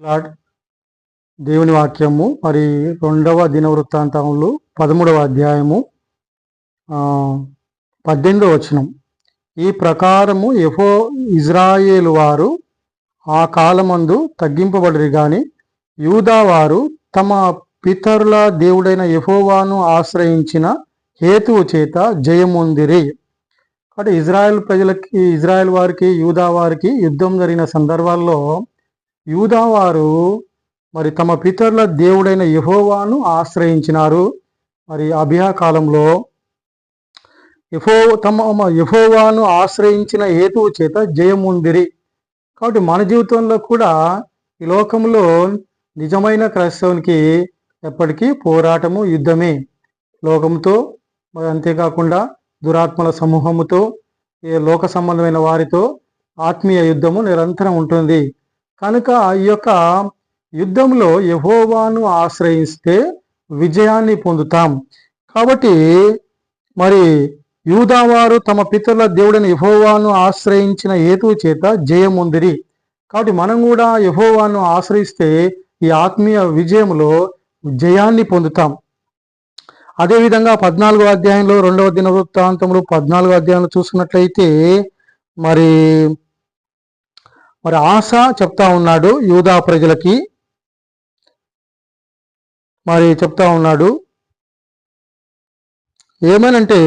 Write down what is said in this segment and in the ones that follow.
Lord దేవుని వాక్యము. మరి రెండవ దినవృత్తాంతములు పదమూడవ అధ్యాయము పద్దెనిమిదవ వచనం. ఈ ప్రకారము ఎఫో ఇజ్రాయేలు వారు ఆ కాలమందు తగ్గింపబడిరి కానీ యూదా వారు తమ పితరుల దేవుడైన ఎఫోవాను ఆశ్రయించిన హేతువు చేత జయముందిరి. కాబట్టి ఇజ్రాయెల్ ప్రజలకి ఇజ్రాయెల్ వారికి యూదా వారికి యుద్ధం జరిగిన సందర్భాల్లో యూదా వారు మరి తమ పితరుల దేవుడైన యహోవాను ఆశ్రయించినారు. మరి అభియా కాలంలో యెహో తమ యహోవాను ఆశ్రయించిన హేతువు చేత జయముందిరి కాబట్టి మన జీవితంలో కూడా ఈ లోకంలో నిజమైన క్రైస్తవునికి ఎప్పటికీ పోరాటము యుద్ధమే. లోకంతో మరి అంతేకాకుండా దురాత్మల సమూహముతో ఏ లోక సంబంధమైన వారితో ఆత్మీయ యుద్ధము నిరంతరం ఉంటుంది. కనుక ఈ యొక్క యుద్ధంలో యహోవాను ఆశ్రయిస్తే విజయాన్ని పొందుతాం. కాబట్టి మరి యూదావారు తమ పితరుల దేవుడైన యహోవాను ఆశ్రయించిన హేతువు చేత జయముందిరి కాబట్టి మనం కూడా యహోవాను ఆశ్రయిస్తే ఈ ఆత్మీయ విజయంలో జయాన్ని పొందుతాం. అదేవిధంగా పద్నాలుగో అధ్యాయంలో రెండవ దిన వృత్తాంతంలో పద్నాలుగో అధ్యాయంలో చూసుకున్నట్లయితే మరి మరి ఆశ చెప్తా ఉన్నాడు యూదా ప్రజలకి. మరి చెప్తా ఉన్నాడు ఏమనంటే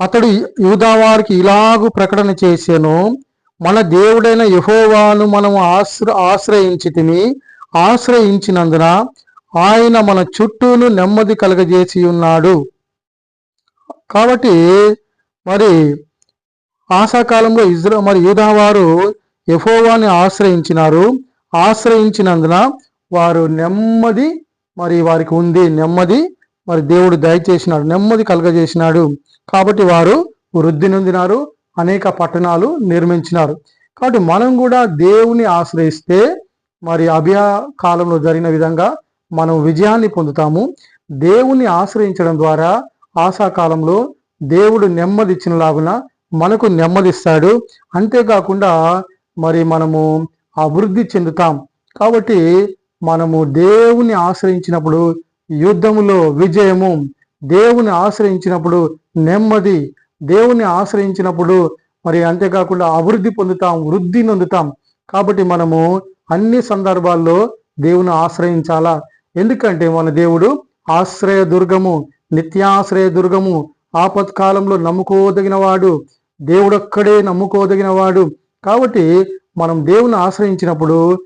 అతడు యూదా వారికి ఇలాగు ప్రకటన చేశాను మన దేవుడైన యహోవాను మనం ఆశ్ర ఆశ్రయించితిమి ఆశ్రయించినందున ఆయన మన చుట్టూను నెమ్మది కలగజేసి ఉన్నాడు. కాబట్టి మరి ఆశాకాలంలో ఇజ్రా మరి యూదావారు యెహోవాని ఆశ్రయించినారు. ఆశ్రయించినందున వారు నెమ్మది మరి వారికి ఉంది నెమ్మది మరి దేవుడు దయచేసినాడు నెమ్మది కలగజేసినాడు. కాబట్టి వారు వృద్ధి నొందినారు అనేక పట్టణాలు నిర్మించినారు. కాబట్టి మనం కూడా దేవుని ఆశ్రయిస్తే మరి అభియా కాలంలో జరిగిన విధంగా మనం విజయాన్ని పొందుతాము. దేవుని ఆశ్రయించడం ద్వారా ఆశాకాలంలో దేవుడు నెమ్మది ఇచ్చిన లాగున మనకు నెమ్మదిస్తాడు అంతేకాకుండా మరి మనము అభివృద్ధి చెందుతాం. కాబట్టి మనము దేవుని ఆశ్రయించినప్పుడు యుద్ధములో విజయము దేవుని ఆశ్రయించినప్పుడు నెమ్మది దేవుని ఆశ్రయించినప్పుడు మరి అంతేకాకుండా అభివృద్ధి పొందుతాం వృద్ధి నొందుతాం. కాబట్టి మనము అన్ని సందర్భాల్లో దేవుని ఆశ్రయించాలా? ఎందుకంటే మన దేవుడు ఆశ్రయ దుర్గము నిత్యాశ్రయ దుర్గము ఆపత్కాలంలో నమ్ముకోదగిన వాడు దేవుడొక్కడే నమ్ముకోదగిన వాడు కాబట్టి మనం దేవుని ఆశ్రయించినప్పుడు